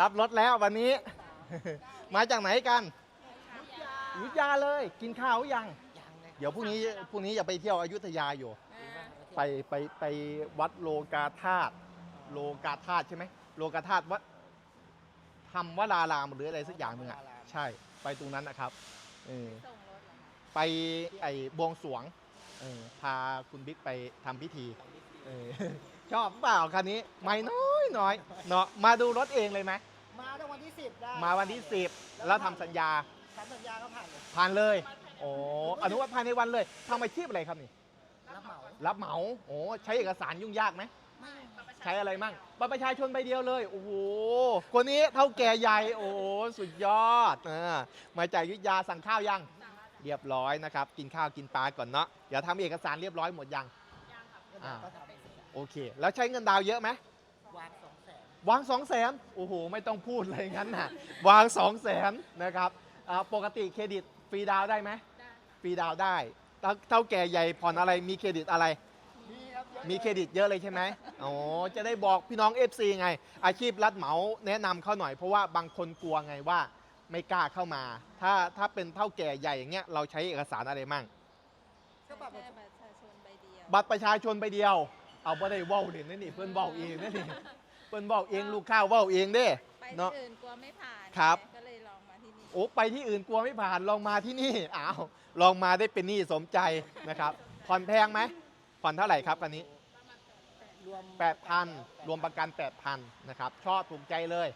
รับรถแล้ววันนี้ มาจากไหนกันอยุธยาเลย กินข้าวหรือยังยังเลยเดี๋ยวพรุ่งนี้พรุ่งนี้อย่าไปเที่ยวอยุธยาอยู่ ไปไปไปวัดโลกาธาตุโลกาธาตุใช่ไหมโลกาธาตุวัดธรรมวรารามหรืออะไรสักอย่างหนึ่งอะใช่ไปตรงนั้นนะครับเออส่งรถเหรอไปไอ้บวงสรวงเออพาคุณบิ๊กไปทำพิธีเออชอบเปล่าคันนี้ ไม่น้อยน้อยเนาะมาดูรถเองเลยไหม มาวันที่ 10 แล้วทำสัญญาทำสัญญาก็ผ่านเลยผ่านเลยโอ้อนุวัตภายในวันเลยทำอาชีพอะไรครับนี่ รับเหมารับเหมาโอ้ใช้เอกสารยุ่งยากไหม ไม่ใช้อะไรมั่งบัตรประชาชนใบเดียวเลย โอ้โห คนนี้เท่าแก่ใหญ่ โอ้โห สุดยอดเออมาจากอยุทธยาสั่งข้าวยัง เรียบร้อยนะครับ กินข้าวกินปลาก่อนเนาะ เดี๋ยวทำเอกสารเรียบร้อยหมดยัง ก็ได้ก็ทโอเค แล้วใช้เงินดาวน์เยอะไหมำวางสองแสน วางสองแสนโอ้โห ไม่ต้องพูดเลยงั้นนะวางสองแสนนะครับอ่าปกติเครดิตฟรีดาวน์ได้ไหมได้ฟรีดาวน์ได้เท่าเท่าแก่ใหญ่ผ่อนอะไรมีเครดิตอะไร มีครับยอะมีเครดิตเยอะเลยใช่ไหมอ๋อ จะได้บอกพี่น้อง FC ไง อาชีพรับเหมาแนะนำเขาหน่อยเพราะว่าบางคนกลัวไงว่าไม่กล้าเข้ามา ถ้าถ้าเป็นเท่าแก่ใหญ่อย่างเงี้ยเราใช้เอกสารอะไรมั่ง ก็แบบแค่บัตรประชาชนใบเดียว บัตรประชาชนไปเดียว เอาบ่ได้เว้าเด่นนั่นนี่เพื่อนเว้าเองนั่นนี่เพื่อนเว้าเองลูกข้าวเว้าเองเด้ไปเนาะ ที่อื่นกลัวไม่ผ่านครับ ก็เลยลองมาที่นี่โอ้ไปที่อื่นกลัวไม่ผ่านลองมาที่นี่อ้าวลองมาได้เป็นหนี้สมใจนะครับผ่อนแพงไหมผ่อนเท่าไหร่ครับคันนี้ รวม8,000 รวมประกัน 8,000นะครับชอบถูกใจเลย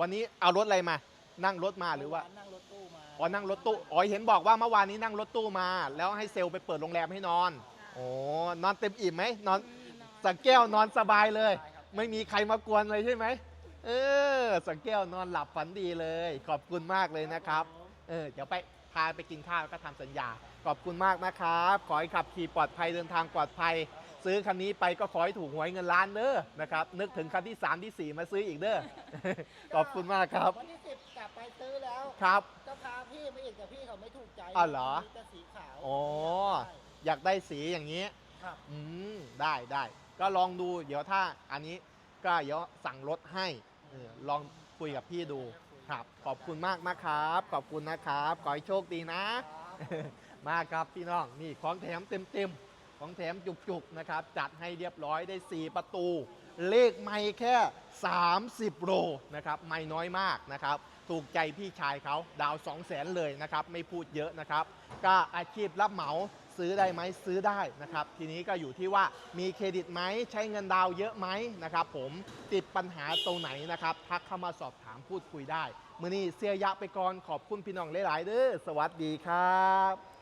วันนี้เอารถอะไรมา นั่งรถมาหรือว่า นั่งรถตู้มาอ๋อนั่งรถตู้ อ๋อเห็นบอกว่าเมื่อวานนี้นั่งรถตู้มา แล้วให้เซลล์ไปเปิดโรงแรมให้นอน โอ้นอนเต็มอิ่มไหมนอนอืมนอนสักแก้วนอนสบายเลยใช่ครับ ไม่มีใครมากวนเลยใช่ไหมเออสักแก้วนอนหลับฝันดีเลย ขอบคุณมากเลยนะครับเออเดี๋ยวไปพาไปกินข้าวแล้วก็ทำสัญญา ขอบคุณมากนะครับ ขอให้ขับขี่ปลอดภัยเดินทางปลอดภัย ซื้อคันนี้ไปก็ขอให้ถูกหวยเงินล้านเด้อนะครับนึกถึงคันที่ 3 ที่ 4 มาซื้ออีกเด้อขอบคุณมากครับวันที่สิบกลับไปซื้อแล้วครับก็พาพี่มาอีกแต่พี่เขาไม่ถูกใจอ้าวเหรอมีแต่สีขาวอ๋ออยากได้สีอย่างนี้ครับอืมได้ได้ ก็ลองดู เดี๋ยวถ้าอันนี้ก็เดี๋ยวสั่งรถให้เออลองคุยกับพี่ดูครับ ขอบคุณมากนะครับ ขอบคุณนะครับขอให้โชคดีนะ มาครับพี่น้องนี่ของแถมเต็มๆของแถมจุกๆนะครับ จัดให้เรียบร้อยได้ 4 ประตู เลขไม่แค่ 30 โลนะครับไม่น้อยมากนะครับถูกใจพี่ชายเขาดาว 2 0 0แสนเลยนะครับ ไม่พูดเยอะนะครับ ก็อาชีพรับเหมา ซื้อได้ไหมซื้อได้นะครับ ทีนี้ก็อยู่ที่ว่ามีเครดิตไหมใช้เงินดาวเยอะไหมนะครับผมติดปัญหาตรงไหนนะครับทักเข้ามาสอบถามพูดคุยได้ มือนี้เสียยะไปก่อนขอบคุณพี่น้องหลาย ๆ เด้อสวัสดีครับ